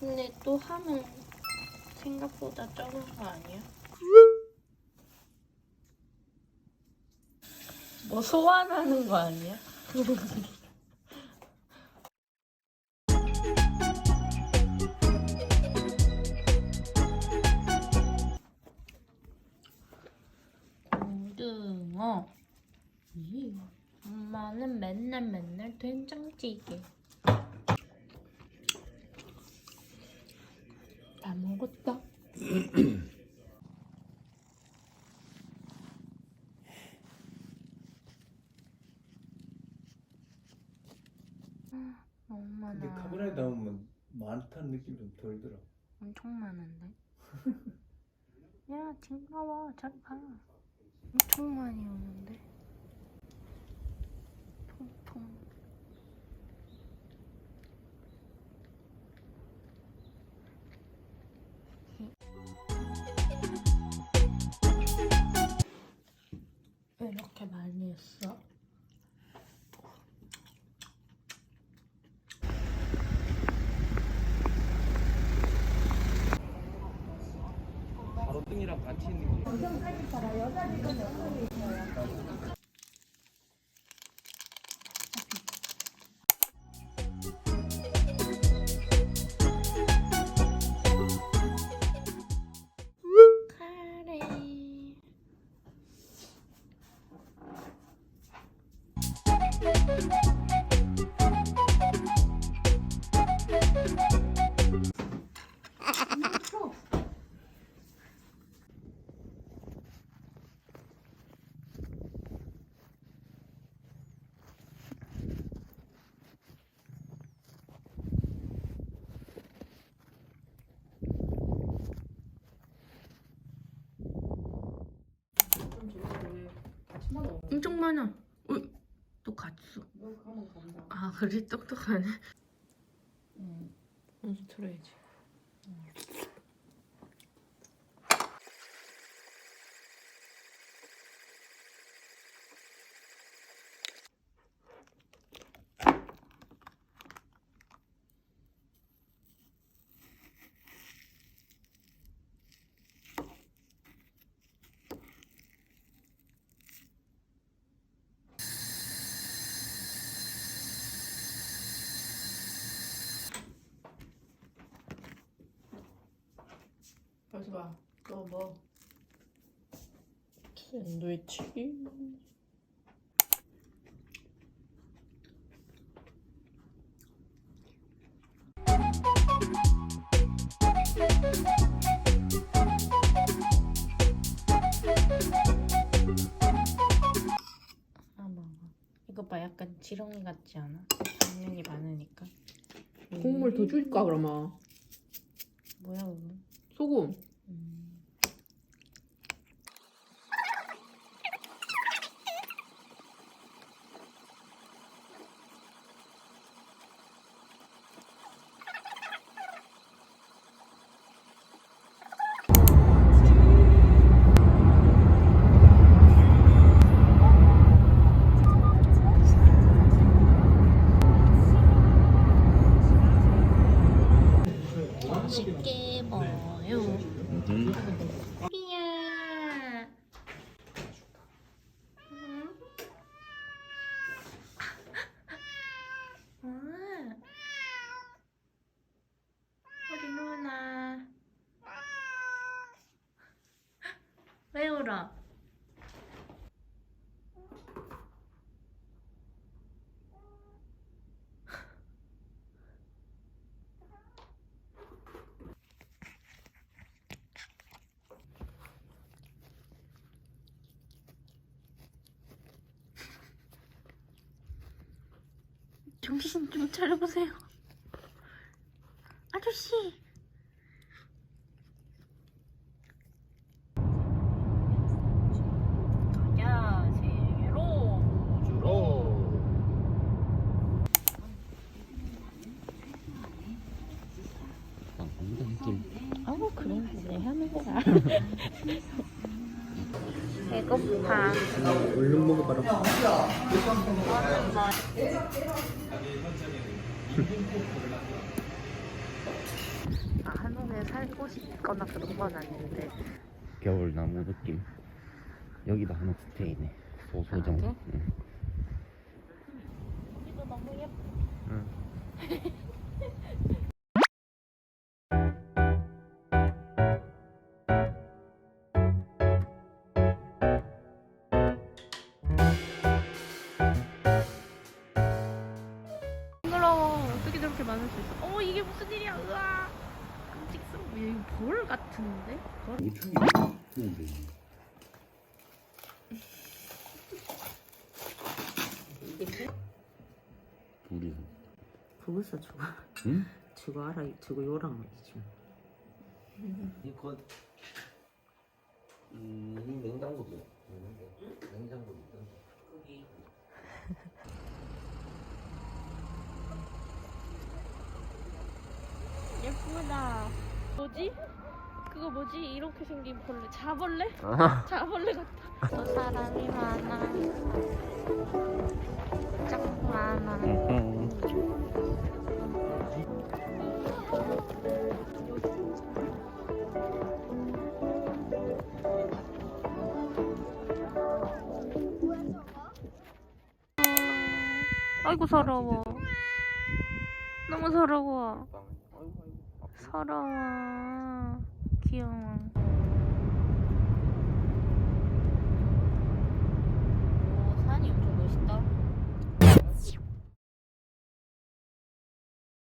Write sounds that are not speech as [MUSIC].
근데 또 하면 생각보다 적은 거 아니야? 뭐 소환하는 거 아니야? [LAUGHS] 고등어. 이, 엄마는 맨날 맨날 된장찌개. 다 먹었다. 엄마 근데 나 카메라에 나오면 많다는 느낌이 좀덜 들어. 엄청 많은데. [LAUGHS] 야 징그러워 저리 가. 엄청 많이 오는데. 엄청 많아. 어, 또 갔어. 아 그래 똑똑하네. 응. 먼저 틀어야지. 벌써 봐. 또 뭐? 샌드위치. 이거 봐 약간 지렁이 같지 않아? 당면이 많으니까. 국물 더 줄까 그러면? 뭐야 그거? 소금. 음. 맛있게 먹어요. 이야. 응? 아. 우리 누나. 왜 울어? 정신 좀 차려보세요. 아저씨. 가자, 세계로 우주로. 아우 그럼 그래 하는 거야. [LAUGHS] 배고파. 얼른 먹어봐라. 아, 한옥에 살고 싶거나 그런 건 아닌데 겨울 나무 느낌. 여기도 한옥 스테이네. 소소정. 아? 응. 여기도 너무 예뻐 응. [LAUGHS] 어떻게 저렇게 많을 수 있어 어머 이게 무슨 일이야 으아 끔찍스러워 이거 벌 같은데? 벌? 둘이. 그거서 저거 응? 저거 알아 저거 요랑 말이지 이거 음 냉장고도 냉장고도 있던데. 예쁘다 뭐지? 그거 뭐지? 이렇게 생긴 벌레 자벌레? 아. [LAUGHS] 자벌레 같다 또 사람이 많아 짱 많아 아이고 서러워 너무 서러워 서러워. 귀여워. 오 산이 엄청 멋있다